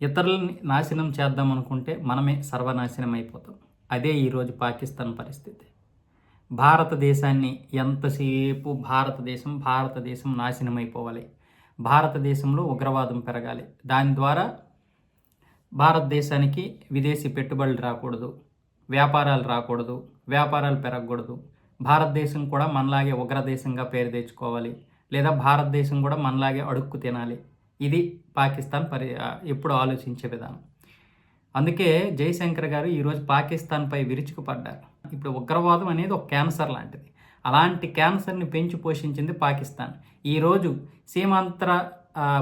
ఇతరులని నాశనం చేద్దాం అనుకుంటే మనమే సర్వనాశనం అయిపోతాం. అదే ఈరోజు పాకిస్తాన్ పరిస్థితి. భారతదేశాన్ని ఎంతసేపు భారతదేశం భారతదేశం నాశనం అయిపోవాలి భారతదేశంలో ఉగ్రవాదం పెరగాలి. దాని ద్వారా భారతదేశానికి విదేశీ పెట్టుబడులు రాకూడదు వ్యాపారాలు రాకూడదు వ్యాపారాలు పెరగకూడదు. భారతదేశం కూడా మనలాగే ఉగ్రదేశంగా పేరు తెచ్చుకోవాలి. లేదా భారతదేశం కూడా మనలాగే అడుక్కు తినాలి. ఇది పాకిస్తాన్ పరి ఎప్పుడు ఆలోచించే విధానం. అందుకే జయశంకర్ గారు ఈరోజు పాకిస్తాన్పై విరుచుకుపడ్డారు. ఇప్పుడు ఉగ్రవాదం అనేది ఒక క్యాన్సర్ లాంటిది. అలాంటి క్యాన్సర్ని పెంచి పోషించింది పాకిస్తాన్. ఈరోజు సీమాంతర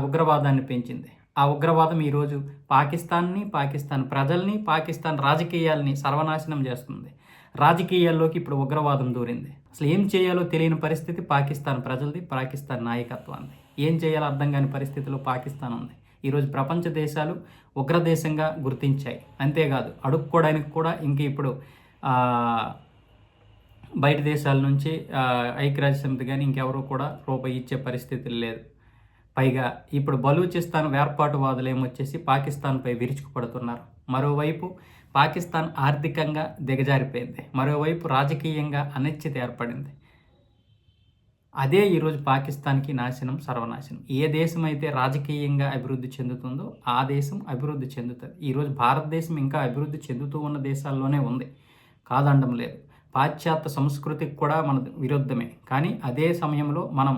ఉగ్రవాదాన్ని పెంచింది. ఆ ఉగ్రవాదం ఈరోజు పాకిస్తాన్ని పాకిస్తాన్ ప్రజల్ని పాకిస్తాన్ రాజకీయాల్ని సర్వనాశనం చేస్తుంది. రాజకీయాల్లోకి ఇప్పుడు ఉగ్రవాదం దూరింది. అసలు ఏం చేయాలో తెలియని పరిస్థితి పాకిస్తాన్ ప్రజలది పాకిస్తాన్ నాయకత్వాన్ని ఏం చేయాలో అర్థం కాని పరిస్థితిలో పాకిస్తాన్ ఉంది. ఈరోజు ప్రపంచ దేశాలు ఉగ్రదేశంగా గుర్తించాయి. అంతేకాదు అడుక్కోవడానికి కూడా ఇంక ఇప్పుడు బయట దేశాల నుంచి ఐక్యరాజ్య సమితి కానీ ఇంకెవరు కూడా రూపాయి ఇచ్చే పరిస్థితి లేదు. పైగా ఇప్పుడు బలూచిస్తాన్ వేర్పాటువాదులు ఏమొచ్చేసి పాకిస్తాన్పై విరుచుకుపడుతున్నారు. మరోవైపు పాకిస్తాన్ ఆర్థికంగా దిగజారిపోయింది. మరోవైపు రాజకీయంగా అనిశ్చిత ఏర్పడింది. అదే ఈరోజు పాకిస్తాన్కి నాశనం సర్వనాశనం. ఏ దేశం అయితే రాజకీయంగా అభివృద్ధి చెందుతుందో ఆ దేశం అభివృద్ధి చెందుతుంది. ఈరోజు భారతదేశం ఇంకా అభివృద్ధి చెందుతూ ఉన్న దేశాల్లోనే ఉంది. కాదండం లేదు. పాశ్చాత్య సంస్కృతికి కూడా మన విరుద్ధమే. కానీ అదే సమయంలో మనం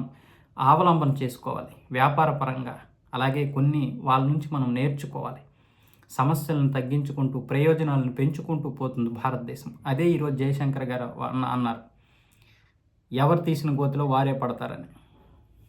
అవలంబన చేసుకోవాలి వ్యాపార పరంగా అలాగే కొన్ని వాళ్ళ నుంచి మనం నేర్చుకోవాలి. సమస్యలను తగ్గించుకుంటూ ప్రయోజనాలను పెంచుకుంటూ పోతుంది భారతదేశం. అదే ఈరోజు జయశంకర్ గారు అన్న- అన్నారు. ఎవరు తీసిన గోతిలో వారే పడతారని.